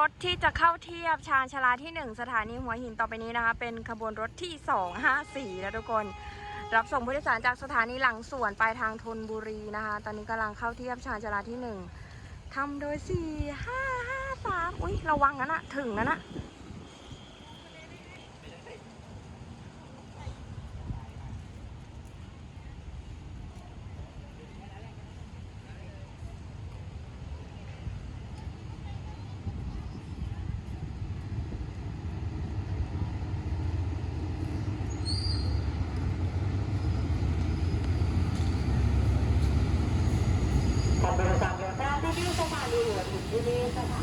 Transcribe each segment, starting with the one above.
รถที่จะเข้าเทียบชานชาลาที่ 1 สถานีหัวหินต่อไปนี้นะคะ เป็นขบวนรถที่ 254 แล้วทุกคน รับส่งผู้โดยสารจากสถานีหลังสวนปลายทางธนบุรีนะคะ ตอนนี้กำลังเข้าเทียบชานชาลาที่ 1ทำโดย 4 5 5 3 อุ้ยระวังนะนะถึงนะนะ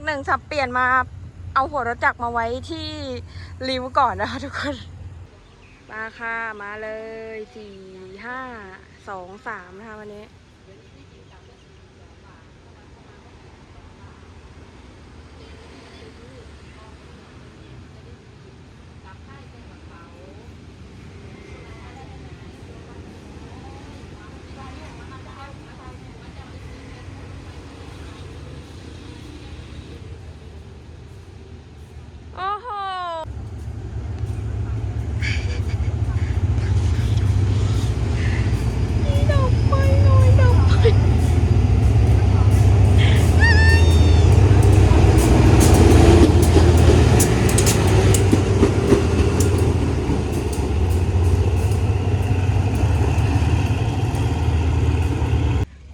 หกหนึ่งสับเปลี่ยนมาเอาหัวรถจักรมาไว้ที่ริ้วก่อนนะคะทุกคน มาค่ะ มาเลยสี่ห้าสองสามนะคะวันนี้ โอ้โห นี่ดับไฟหน่อยดับไฟ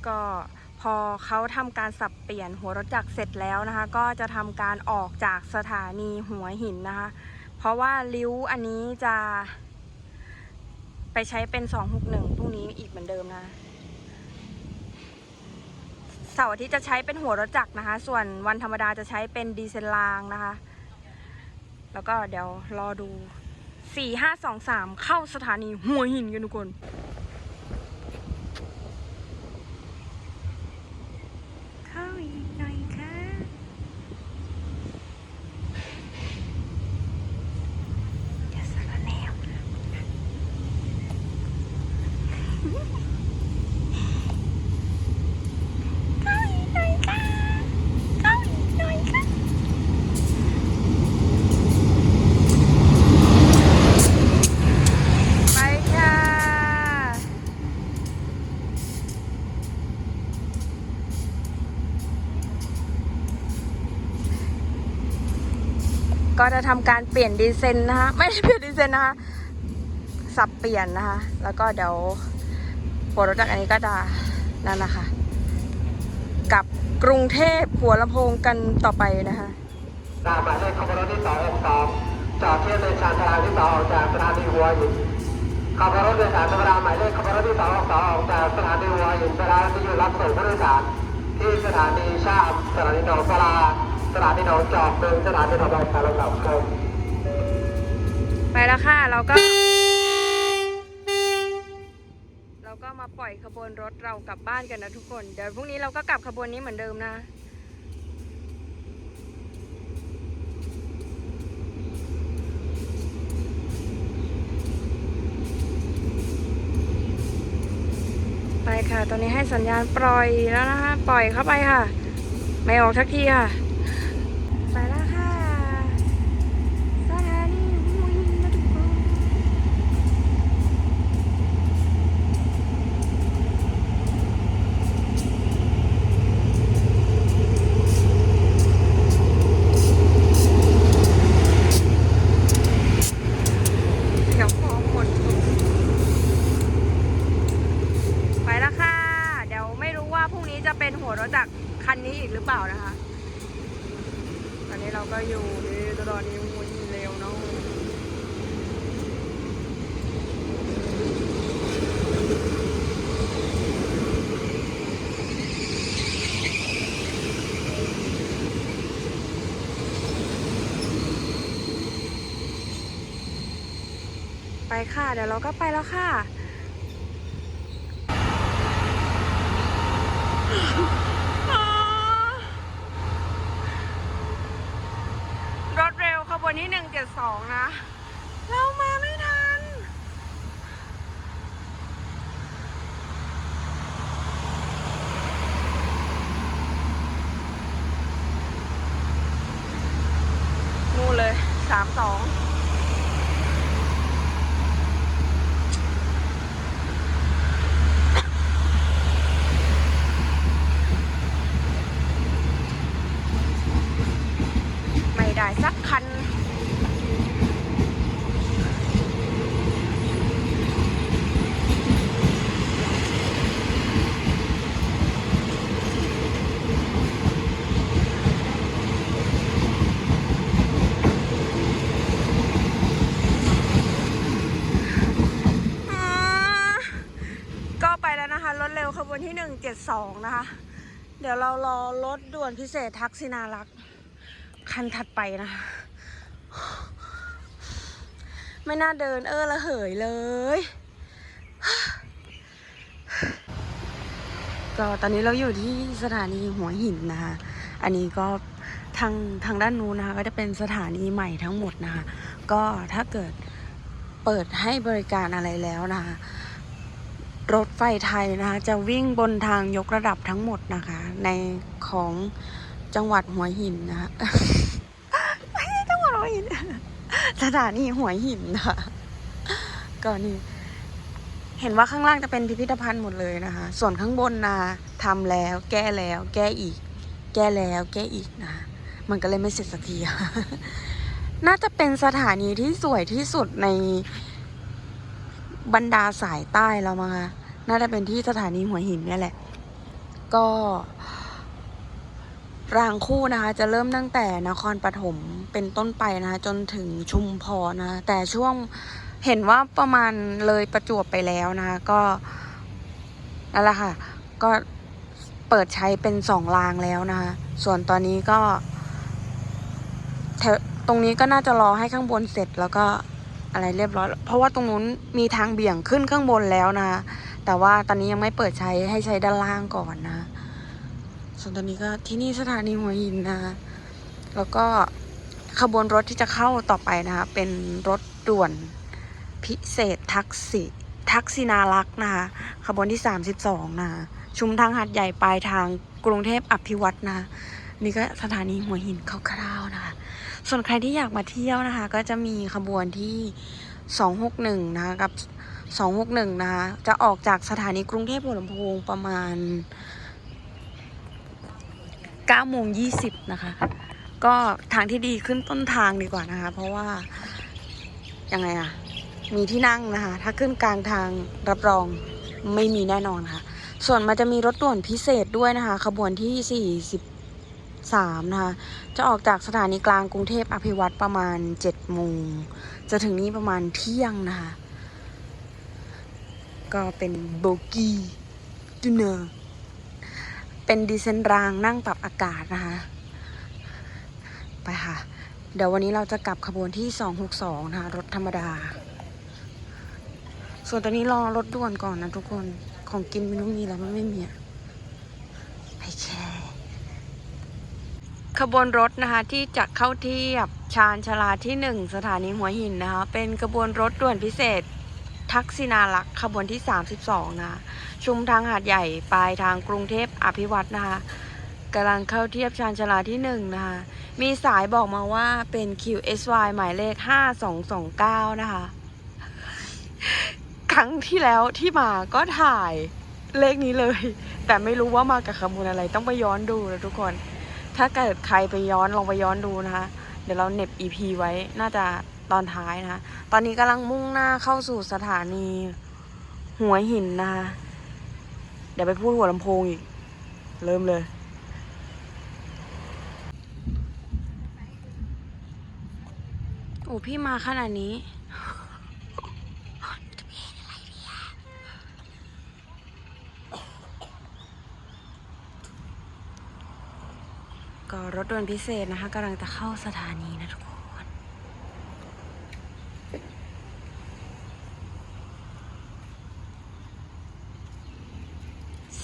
ก็ พอเขาทำการสับเปลี่ยนหัวรถจักรเสร็จแล้วนะคะ ก็จะทำการออกจากสถานีหัวหินนะคะ เพราะว่าริ้วอันนี้จะ ไปใช้เป็น 261พรุ่งนี้อีกเหมือนเดิมนะเสาร์อาทิตย์จะใช้เป็นหัวรถจักรนะคะ ส่วนวันธรรมดาจะใช้เป็นดีเซลรางนะคะ แล้วก็เดี๋ยวรอดู 4 5 2 3 เข้าสถานีหัวหินกันทุกคน เข้าอีกหน่อยค่ะ อย่าสารแนว เข้าอีกหน่อยค่ะเข้าอีกหน่อยค่ะ ไปค่ะ ก็ จะทำการเปลี่ยนดีเซนนะคะไม่ได้เปลี่ยนดีเซนนะคะสับเปลี่ยนนะคะ แล้วก็เดี๋ยวหัวรถจักรอันนี้ก็จะนั่นนะคะกับกรุงเทพหัวลำโพงกันต่อไปนะคะตามหมายเลขขบวนรถที่สองสองจอดเทียบในชานชาลาที่สองออกจากสถานีหัวหินขบวนรถโดยสารธรรมดาหมายเลขขบวนรถที่สองสองออกจากสถานีหัวหินสถานีรับส่งผู้โดยสารที่สถานีชามสถานีหนองสลา สถานีหนองจอกเป็นสถานีต่อไปการลำดับครับไปแล้วค่ะ เราก็ เราก็มาปล่อยขบวนรถเรากลับบ้านกันนะทุกคน เดี๋ยวพรุ่งนี้เราก็กลับขบวนนี้เหมือนเดิมนะ ไปค่ะ ตอนนี้ให้สัญญาณปล่อยแล้วนะคะ ปล่อยเข้าไปค่ะ ไม่ออกทักทีค่ะ นี้เราก็อยู่ที่สถานีหัวหินเร็วเนาะไป ค่ะ เดี๋ยวเราก็ไปแล้วค่ะ รถเร็วขบวนที่172 นะ เรามาไม่ทัน นู่นเลย 32 ไม่ได้สักคัน อ่าก็ไปแล้วนะคะ รถเร็วขบวนที่ 172นะคะ เดี๋ยวเรารอรถด่วนพิเศษทักษินารักษ์คันถัดไปนะคะไม่น่าเดินเออละเหยเลย ก็ตอนนี้เราอยู่ที่สถานีหัวหินนะคะ อันนี้ก็ทางทางด้านนู้นนะคะ ก็จะเป็นสถานีใหม่ทั้งหมดนะคะ ก็ถ้าเกิดเปิดให้บริการอะไรแล้วนะคะ รถไฟไทยนะคะ จะวิ่งบนทางยกระดับทั้งหมดนะคะ ในของจังหวัดหัวหินนะคะไม่ใช่จังหวัดหัวหินสถานีหัวหินนะคะก็นี่เห็นว่าข้างล่างจะเป็นพิพิธภัณฑ์หมดเลยนะคะ ส่วนข้างบนนะทำแล้ว แก้แล้ว แก้อีก แก้แล้ว แก้อีกนะ มันก็เลยไม่เสร็จสักที น่าจะเป็นสถานีที่สวยที่สุดใน บรรดาสายใต้แล้วมั้งคะน่าจะเป็นที่สถานีหัวหินเนี่ยแหละ ก็ รางคู่นะคะ จะเริ่มตั้งแต่นครปฐมเป็นต้นไปนะคะ จนถึงชุมพรนะคะแต่ช่วงเห็นว่าประมาณเลยประจวบไปแล้วนะคะ ก็นั่นแหละค่ะ ก็เปิดใช้เป็นสองรางแล้วนะคะ ส่วนตอนนี้ก็แถวตรงนี้ก็น่าจะรอให้ข้างบนเสร็จแล้วก็ อะไรเรียบร้อย เพราะว่าตรงนู้นมีทางเบี่ยงขึ้นข้างบนแล้วนะคะแต่ว่าตอนนี้ยังไม่เปิดใช้ให้ใช้ด้านล่างก่อนนะ ส่วนตอนนี้ก็ที่นี่สถานีหัวหินนะคะแล้วก็ขบวนรถที่จะเข้าต่อไปนะคะ เป็นรถด่วนพิเศษทักษิทักษินารักษ์นะคะขบวนที่ 32 นะคะชุมทางหัดใหญ่ปลายทางกรุงเทพอภิวัตนะ นี่ก็สถานีหัวหินคร่าวๆนะคะ ส่วนใครที่อยากมาเที่ยวนะคะ ก็จะมีขบวนที่ 261 นะคะกับ 261 นะคะจะออกจากสถานีกรุงเทพหัวลำโพงประมาณ9โมง20 นะคะ ก็ทางที่ดีขึ้นต้นทางดีกว่านะคะ เพราะว่า ยังไงอะมีที่นั่งนะคะ ถ้าขึ้นกลางทางรับรองไม่มีแน่นอนค่ะ ส่วนมันจะมีรถด่วนพิเศษด้วยนะคะ ขบวนที่ 40 3 นะคะ จะออกจากสถานีกลางกรุงเทพอภิวัตรประมาณ7โมง จะถึงนี้ประมาณเที่ยงนะคะ ก็เป็นโบกี้จูเนอร์เป็นดีเซนรางนั่งปรับอากาศนะคะ ไปค่ะ เดี๋ยววันนี้เราจะกลับขบวนที่ 262 นะคะ รถธรรมดา ส่วนตอนนี้รอรถด่วนก่อนนะทุกคน ของกินไม่รู้มีแล้วมันไม่มีอะไปแค่ ขบวนรถนะคะที่จะเข้าเทียบชานชาลาที่ 1 สถานีหัวหินนะคะเป็นขบวนรถด่วนพิเศษ ทักษินาลักษ์ขบวนที่ 32 นะคะชุมทางหาดใหญ่ปลายทางกรุงเทพอภิวัตนะคะกำลังเข้าเทียบชานชาลาที่ 1 นะคะมีสายบอกมาว่าเป็น QSY หมายเลข 5229 นะคะ ครั้งที่แล้วที่มาก็ถ่ายเลขนี้เลย แต่ไม่รู้ว่ามากับขบวนอะไรต้องไปย้อนดูนะทุกคน ถ้าเกิดใครไปย้อนลองไปย้อนดูนะคะ เดี๋ยวเราเน็บ EP ไว้น่าจะตอนท้ายนะคะ ตอนนี้กำลังมุ่งหน้าเข้าสู่สถานี หัวหินนะคะ เดี๋ยวไปพูดหัวลำโพงอีก เริ่มเลยโอ้พี่มาขนาดนี้็รถด่วนพิเศษนะคะกำลังจะเข้าสถานีนะทุกคน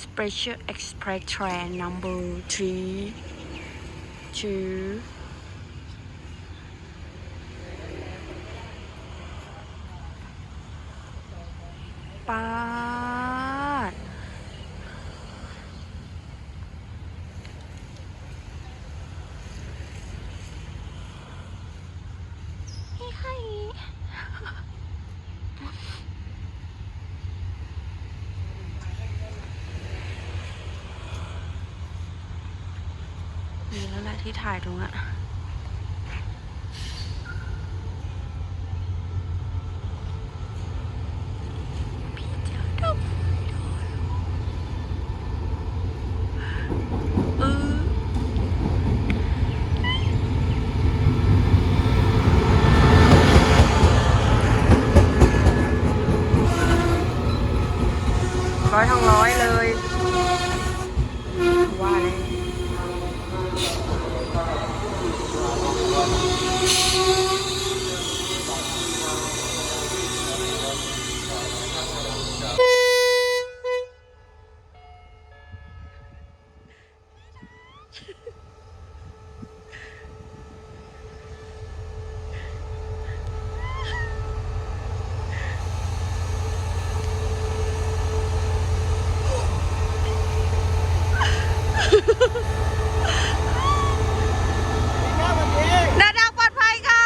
Special Express Train Number ป้า ที่ถ่ายตรงนั้นอะพี่เจ้าดอกไม้ด้วยเออ ร้อยทั้งร้อยเลย ว่าเลยเดินทางปลอดภัยค่ะ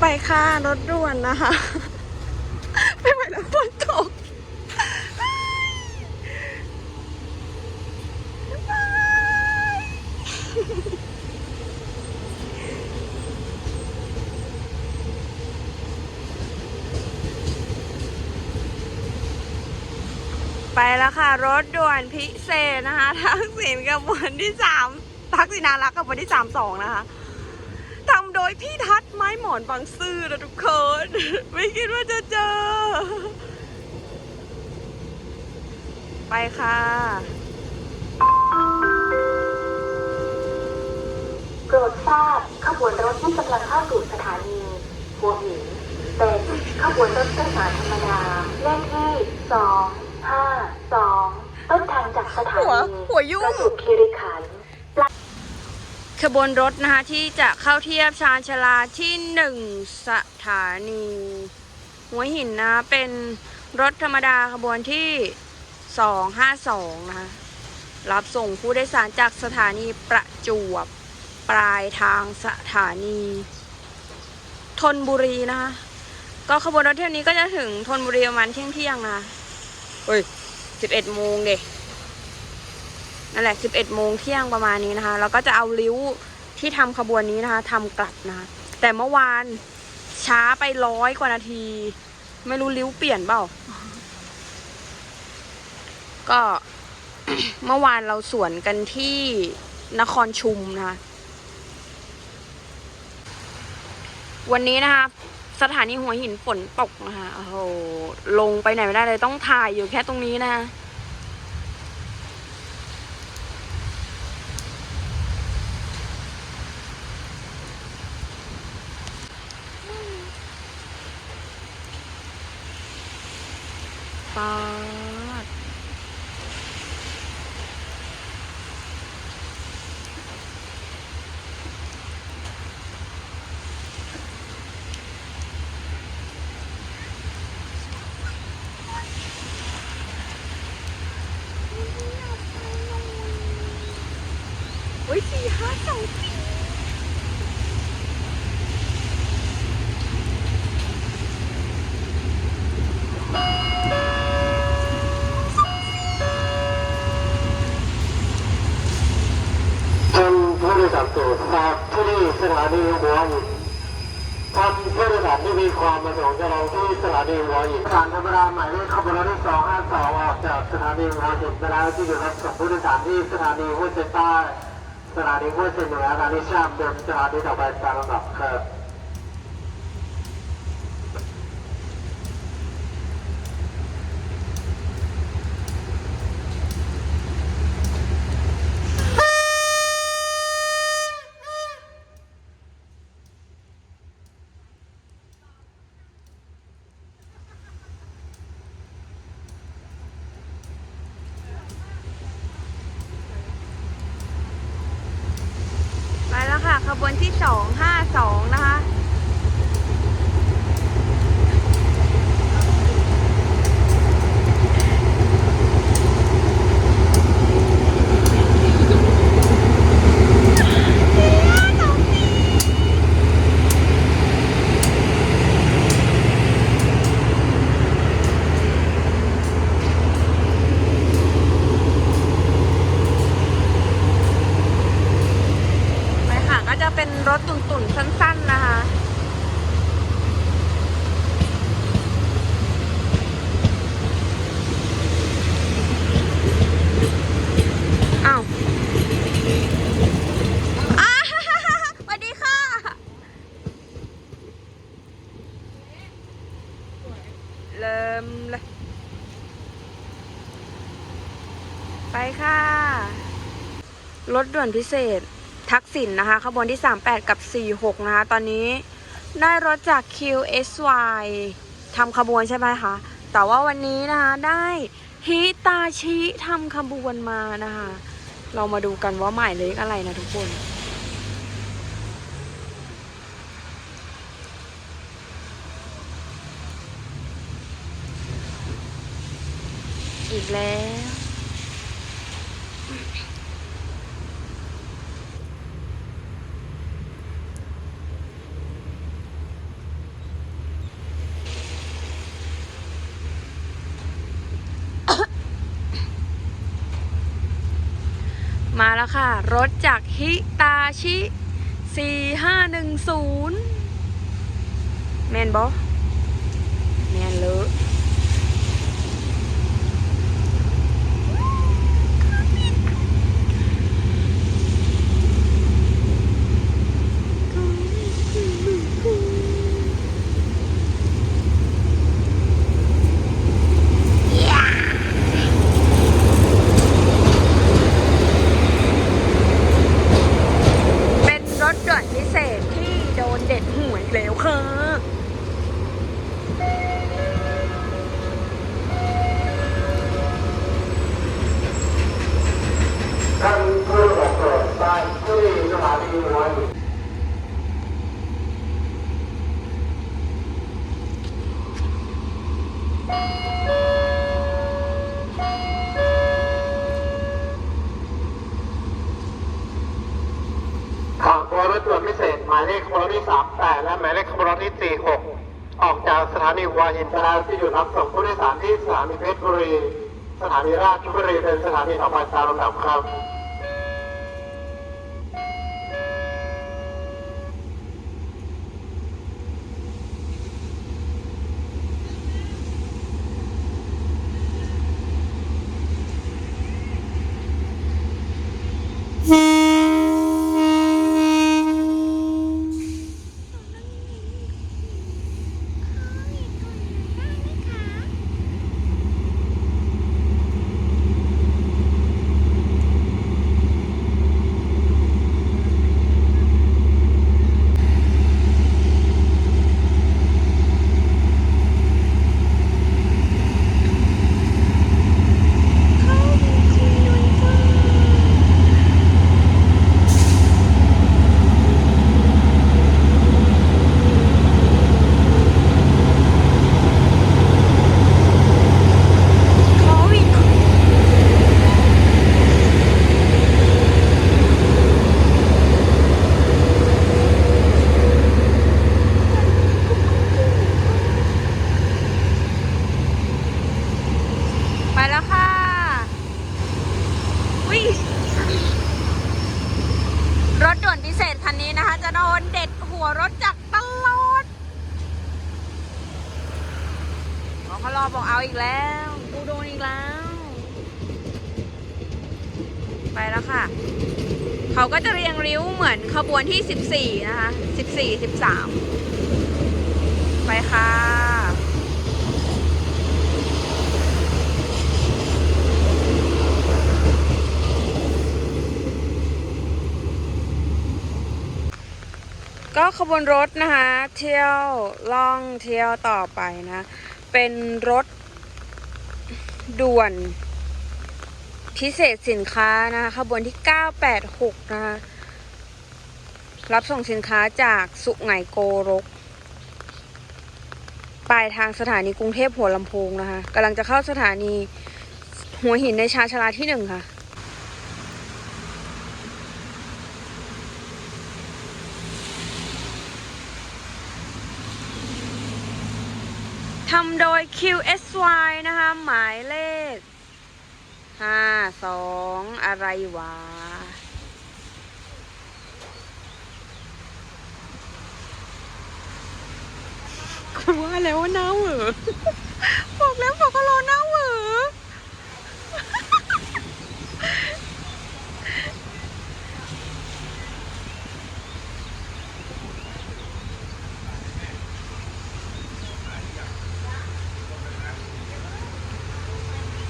ไป ค่ะรถด่วนนะคะ ไม่ไหวแล้วฝนตกไปแล้วค่ะ รถด่วนพิเศษนะคะ ทักษิณกับวันที่สามทักษิณารักกับวันที่สามสองนะคะ โดยพี่ทัศน์ไม้หมอนบางซื่อนะทุกคน ไม่คิดว่าจะเจอ ไปค่ะโปรดทราบขบวนรถที่กำลังเข้าสู่สถานีหัวหินเป็นขบวนรถโดยสารธรรมดาเลขที่252ต้นทางจากสถาหัวนีหัวยุ่งประจวบคีรีขันธ์ ขบวนรถนะคะที่จะเข้าเทียบชานชาลาที่หนึ่งสถานี หัวหินนะเป็นรถธรรมดาขบวนที่สองห้าสองนะคะรับส่งผู้โดยสารจากสถานีประจวบ ปลายทางสถานีธนบุรีนะคะก็ขบวนรถเที่ยวนี้ก็จะถึงธนบุรีประมาณเที่ยงเที่ยงนะคะเฮ้ยสิบเอ็ดโมงเด็ นั่นแหละ 11โมงเที่ยงประมาณนี้นะคะ แล้วก็จะเอาริ้วที่ทำขบวนนี้นะคะทำกลับนะคะ แต่เมื่อวานช้าไปร้อยกว่านาที ไม่รู้ริ้วเปลี่ยนเปล่า ก็เมื่อวานเราสวนกันที่นครชุมนะคะ วันนี้นะคะ สถานีหัวหินฝนตกนะคะโอ้โหลงไปไหนไม่ได้เลยต้องถ่ายอยู่แค่ตรงนี้นะคะ ปาดโอ้ยสี่ห้าสองสี่ เชิญผู้โดยสากทราบที่นี่สถานีหัวหินท่านผู้โดยสารที่มีความประสงค์จะลงที่สถานีหัวหินสารธรรมดาหมายเลขขบวนรถที่252ออกจากสถานีหัวหินไปแล้วที่อยู่รับส่งผู้โดยสารที่สถานีห้วยเซนใต้สถานีห้วยเซนเหนือสถานีชามเดิมสถานีต่อไปตามลำดับครับ ไปแล้วค่ะ ขบวนที่สองห้าสองนะคะ ไปค่ะก็จะเป็นรถตุ่นๆ สั้น ๆ นะคะ อ้าวอ้าสวัสดีค่ะ เริ่มเลย ไปค่ะ รถด่วนพิเศษ ทักษิณนะคะขบวนที่ 38 กับ 46 นะคะ ตอนนี้ได้รถจาก QSY ทำขบวนใช่ไหมคะ แต่ว่าวันนี้นะคะได้ฮิตาชิทำขบวนมานะคะ เรามาดูกันว่าหมายเลขอะไรนะทุกคนอีกแล้ว แล้วค่ะ รถจากฮิตาชิ 4510 แมนบอแมนเลย เป็นรถด่วนพิเศษที่โดนเด็ดหวยแล้วค่ะ ท่านผู้ประสบได้ที่สถานีหัวหิน ขบวนรถด่วนพิเศษหมายเลขขบวนรถที่ 38 และหมายเลขขบวนรถที่ 46 ออกจากสถานีหัวหิ นไปแล้วที่อยู่รับส่งผู้โดยสารที่สถานีเพชรบุรี สถานีราชบุรีเป็นสถานีต่อไปตามลำดับครับ เรถด่วนพิเศษคันนี้นะคะ จะโดนเด็ดหัวรถจักรตลอดบอก เขารอบอกเอาอีกแล้วกูโดนอีกแล้ว ไปแล้วค่ะ เขาก็จะเรียงริ้วเหมือนขบวนที่ 14 นะคะ 14 13 ไปค่ะก็ขบวนรถนะคะ เที่ยวล่องเที่ยวต่อไปนะ เป็นรถด่วนพิเศษสินค้านะคะขบวนที่ 986 นะคะ รับส่งสินค้าจากสุไหงโกรก ปลายทางสถานีกรุงเทพหัวลำโพงนะคะกำลังจะเข้าสถานีหัวหินในชาชลาที่หนึ่งค่ะ ทำโดย QSY นะคะ หมายเลขห้าสองอะไรวะ ว่าแล้วว่าน้าเหวอบอกแล้วบอกก็รอน้าเหวอย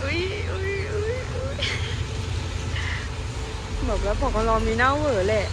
อุ้ยอุ้ยอุ้ยบอก แล้วผอกก็รอมีเน้าเหวอแหละ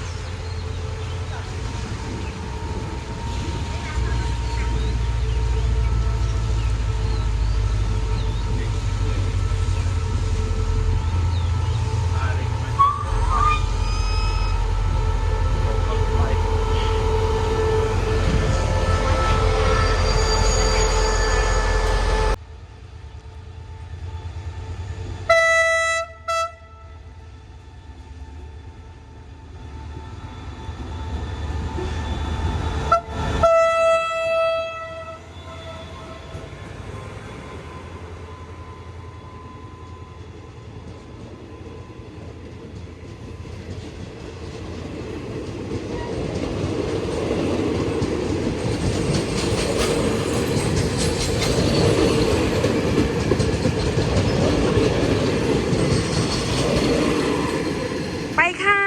ไปค่ะ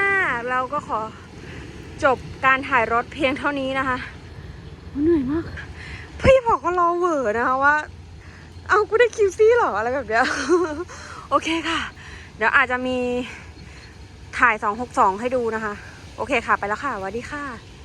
เราก็ขอจบการถ่ายรถเพียงเท่านี้นะคะเหนื่อยมาก พี่บอกก็รอเหวอนะคะว่า เอากูได้คิวซี่เหรออะไรแบบเนี้ยโอเคค่ะ เดี๋ยวอาจจะมีถ่าย262ให้ดูนะคะ โอเคค่ะ ไปแล้วค่ะสวัสดีค่ะ